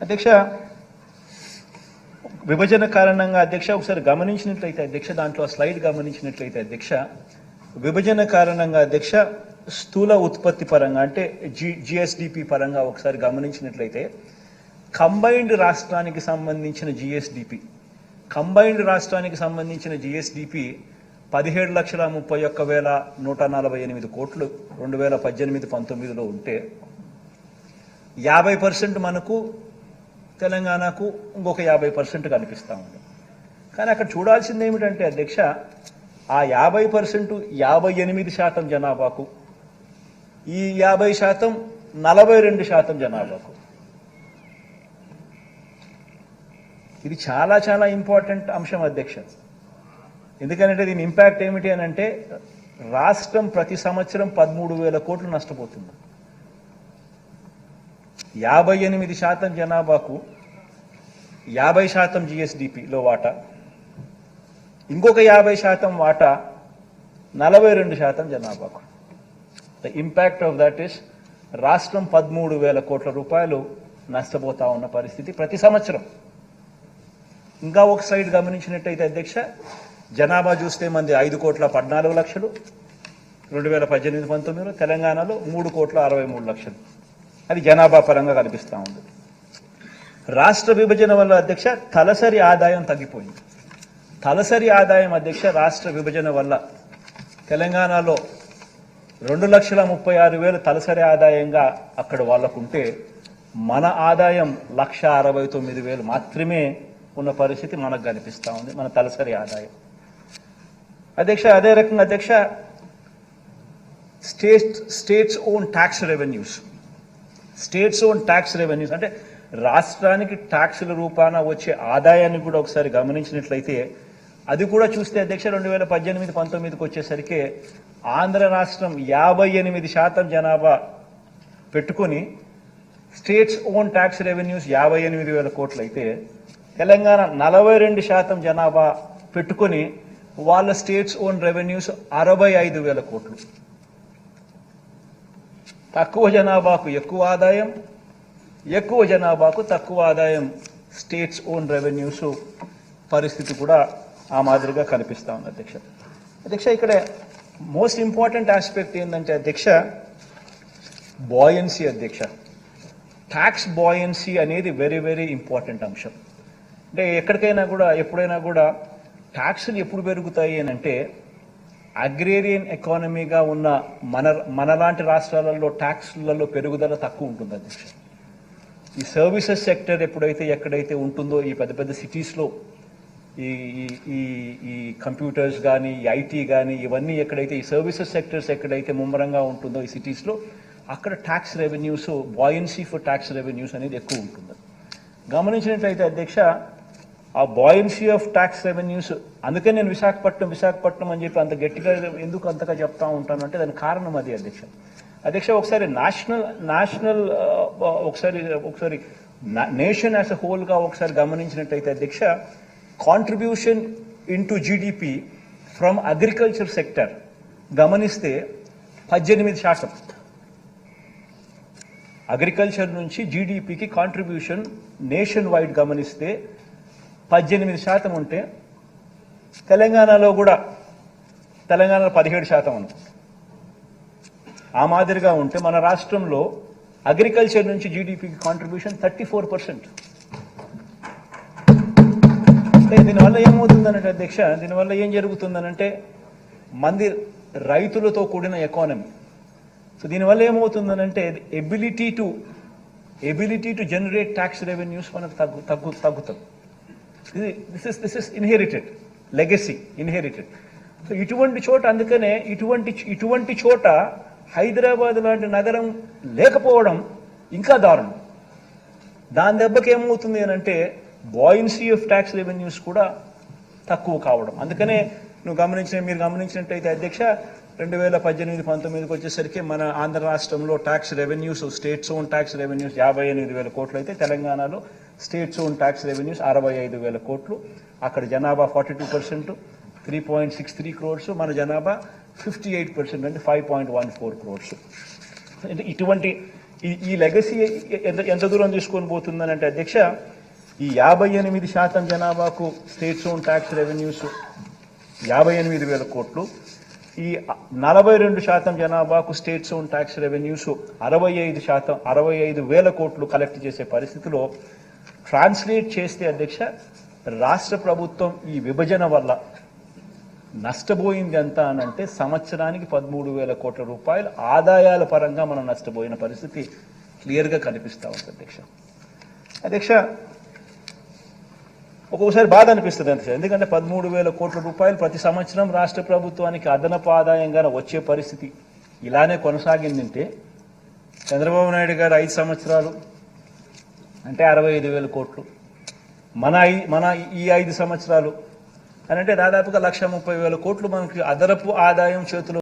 అధ్యక్ష విభజన కారణంగా అధ్యక్ష ఒకసారి గమనించినట్లయితే అధ్యక్ష దాంట్లో స్లైడ్ గమనించినట్లయితే అధ్యక్ష విభజన కారణంగా అధ్యక్ష స్థూల ఉత్పత్తి పరంగా అంటే జి జిఎస్డిపి పరంగా ఒకసారి గమనించినట్లయితే కంబైన్డ్ రాష్ట్రానికి సంబంధించిన జిఎస్డిపి కంబైన్డ్ రాష్ట్రానికి సంబంధించిన జిఎస్డిపి పదిహేడు లక్షల ముప్పై ఒక్క వేల నూట నలభై ఎనిమిది కోట్లు రెండు వేల పద్దెనిమిది పంతొమ్మిదిలో ఉంటే యాభై పర్సెంట్ మనకు తెలంగాణకు ఇంకొక యాభై పర్సెంట్ కనిపిస్తూ ఉంది. కానీ అక్కడ చూడాల్సింది ఏమిటంటే అధ్యక్ష ఆ యాభై పర్సెంట్ యాభై ఎనిమిది శాతం జనాభాకు ఈ యాభై శాతం నలభై రెండు శాతం జనాభాకు. ఇది చాలా చాలా ఇంపార్టెంట్ అంశం అధ్యక్ష. ఎందుకంటే దీని ఇంపాక్ట్ ఏమిటి అని అంటే రాష్ట్రం ప్రతి సంవత్సరం పదమూడు వేల కోట్లు నష్టపోతుంది. యాభై ఎనిమిది శాతం జనాభాకు యాభై శాతం జిఎస్డిపిలో వాటా. ఇంకొక యాభై శాతం వాటా నలభై రెండు శాతం జనాభాకు. The impact of that is రాష్ట్రం పదమూడు వేల కోట్ల రూపాయలు నష్టపోతా ఉన్న పరిస్థితి ప్రతి సంవత్సరం. ఇంకా ఒక సైడ్ గమనించినట్టయితే అధ్యక్ష జనాభా చూస్తే మంది ఐదు కోట్ల పద్నాలుగు లక్షలు రెండు వేల పద్దెనిమిది పంతొమ్మిదిలో తెలంగాణలో మూడు కోట్ల అరవై మూడు లక్షలు. అది జనాభా పరంగా కనిపిస్తూ ఉంది. రాష్ట్ర విభజన వల్ల అధ్యక్ష తలసరి ఆదాయం తగ్గిపోయింది. తలసరి ఆదాయం అధ్యక్ష రాష్ట్ర విభజన వల్ల తెలంగాణలో రెండు లక్షల ముప్పై ఆరు వేలు తలసరి ఆదాయంగా అక్కడ వాళ్ళకుంటే మన ఆదాయం లక్ష అరవై తొమ్మిది వేలు మాత్రమే ఉన్న పరిస్థితి మనకు కనిపిస్తూ ఉంది మన తలసరి ఆదాయం. అధ్యక్ష అదే రకంగా అధ్యక్ష state states own tax revenues. States own tax revenues అంటే రాష్ట్రానికి ట్యాక్సుల రూపాన వచ్చే ఆదాయాన్ని కూడా ఒకసారి గమనించినట్లయితే అది కూడా చూస్తే అధ్యక్ష రెండు వేల పద్దెనిమిది పంతొమ్మిదికి వచ్చేసరికి ఆంధ్ర రాష్ట్రం యాభై ఎనిమిది శాతం జనాభా పెట్టుకొని స్టేట్స్ ఓన్ ట్యాక్స్ రెవెన్యూస్ యాభై ఎనిమిది వేల కోట్లు అయితే తెలంగాణ నలభై రెండు శాతం జనాభా పెట్టుకొని వాళ్ళ స్టేట్స్ ఓన్ రెవెన్యూస్ అరవై ఐదు వేల కోట్లు. తక్కువ జనాభాకు ఎక్కువ ఆదాయం ఎక్కువ జనాభాకు తక్కువ ఆదాయం స్టేట్స్ ఓన్ రెవెన్యూస్ పరిస్థితి కూడా ఆ మాదిరిగా కనిపిస్తూ ఉంది అధ్యక్ష. అధ్యక్ష ఇక్కడ మోస్ట్ ఇంపార్టెంట్ ఆస్పెక్ట్ ఏంటంటే అధ్యక్ష బాయన్సీ అధ్యక్ష. ట్యాక్స్ బాయన్సీ అనేది వెరీ వెరీ ఇంపార్టెంట్ అంశం. అంటే ఎక్కడికైనా కూడా ఎప్పుడైనా కూడా ట్యాక్సులు ఎప్పుడు పెరుగుతాయి అని అంటే అగ్రేరియన్ ఎకానమీగా ఉన్న మన మనలాంటి రాష్ట్రాలలో ట్యాక్స్లలో పెరుగుదల తక్కువ ఉంటుంది అధ్యక్ష. ఈ సర్వీసెస్ సెక్టర్ ఎప్పుడైతే ఎక్కడైతే ఉంటుందో ఈ పెద్ద పెద్ద సిటీస్లో ఈ ఈ- ఈ కంప్యూటర్స్ కానీ ఐటీ కానీ ఇవన్నీ ఎక్కడైతే ఈ సర్వీసెస్ సెక్టర్స్ ఎక్కడైతే ముమ్మరంగా ఉంటుందో ఈ సిటీస్లో అక్కడ tax revenues buoyancy for tax revenues అనేది ఎక్కువ ఉంటుంది. గమనించినట్లయితే అధ్యక్ష ఆ బాయన్సీ ఆఫ్ ట్యాక్స్ రెవెన్యూస్ అందుకే నేను విశాఖపట్నం విశాఖపట్నం అని చెప్పి అంత గట్టిగా ఎందుకు అంతగా చెప్తా ఉంటాను అంటే దాని కారణం అది అధ్యక్ష. అధ్యక్ష ఒకసారి నేషనల్ నేషనల్ ఒకసారి ఒకసారి నేషన్ యాజ్ అ హోల్గా ఒకసారి గమనించినట్టయితే అధ్యక్ష contribution into GDP from agriculture sector గమనిస్తే పద్దెనిమిది శాతం. అగ్రికల్చర్ నుంచి జీడిపికి కాంట్రిబ్యూషన్ నేషన్ వైడ్ గమనిస్తే పద్దెనిమిది శాతం ఉంటే తెలంగాణలో కూడా తెలంగాణలో పదిహేడు శాతం అనుకుంటుంది ఆ మాదిరిగా ఉంటే మన రాష్ట్రంలో అగ్రికల్చర్ నుంచి జీడిపికి కాంట్రిబ్యూషన్ థర్టీ ఫోర్ పర్సెంట్ దీనివల్ల ఏమవుతుందనంటే అధ్యక్ష దీనివల్ల ఏం జరుగుతుందనంటే మంది రైతులతో కూడిన ఎకానమీ సో దీనివల్ల ఏమవుతుందనంటే ability to ability to generate tax revenues మనకు తగ్గు తగ్గు తగ్గుతుంది ఇది this is this is inherited legacy inherited so ఇటువంటి చోట అందుకనే ఇటువంటి ఇటువంటి చోట హైదరాబాద్ లాంటి నగరం లేకపోవడం ఇంకా దారుణం. దాని దెబ్బకి ఏమవుతుంది అని అంటే బాయిన్సీ ఆఫ్ ట్యాక్స్ రెవెన్యూస్ కూడా తక్కువ కావడం. అందుకనే నువ్వు గమనించిన మీరు గమనించినట్టయితే అధ్యక్ష రెండు వేల పద్దెనిమిది పంతొమ్మిదికి వచ్చేసరికి మన ఆంధ్ర రాష్ట్రంలో tax revenues states own tax revenues యాభై ఎనిమిది వేల కోట్లు అయితే తెలంగాణలో స్టేట్స్ ఓన్ ట్యాక్స్ రెవెన్యూస్ అరవై ఐదు వేల కోట్లు. అక్కడ జనాభా forty two percent three point six three crores మన జనాభా ఫిఫ్టీ ఎయిట్ పర్సెంట్ అంటే five point one four crores. అంటే ఇటువంటి ఈ ఈ లెగసీ ఎంత ఎంత దూరం తీసుకొని పోతుందని అంటే అధ్యక్ష ఈ యాభై ఎనిమిది శాతం జనాభాకు స్టేట్ ఓన్ ట్యాక్స్ రెవెన్యూస్ యాభై ఎనిమిది వేల కోట్లు. ఈ నలభై రెండు శాతం జనాభాకు స్టేట్ ఓన్ ట్యాక్స్ రెవెన్యూస్ అరవై ఐదు శాతం అరవై ఐదు వేల కోట్లు కలెక్ట్ చేసే పరిస్థితిలో ట్రాన్స్లేట్ చేస్తే అధ్యక్ష రాష్ట్ర ప్రభుత్వం ఈ విభజన వల్ల నష్టపోయింది ఎంత అని అంటే సంవత్సరానికి పదమూడు వేల కోట్ల రూపాయలు ఆదాయాల పరంగా మనం నష్టపోయిన పరిస్థితి క్లియర్గా కనిపిస్తూ ఉంది అధ్యక్ష. అధ్యక్ష ఒక్కొక్కసారి బాధ అనిపిస్తుంది అంతే ఎందుకంటే పదమూడు వేల కోట్ల రూపాయలు ప్రతి సంవత్సరం రాష్ట్ర ప్రభుత్వానికి అదనపు ఆదాయంగా వచ్చే పరిస్థితి ఇలానే కొనసాగిందంటే చంద్రబాబు నాయుడు గారు ఐదు సంవత్సరాలు అంటే అరవై ఐదు వేల కోట్లు. మన ఐ- మన ఈ ఐదు సంవత్సరాలు అని అంటే దాదాపుగా లక్ష ముప్పై వేల కోట్లు మనకి అదనపు ఆదాయం చేతిలో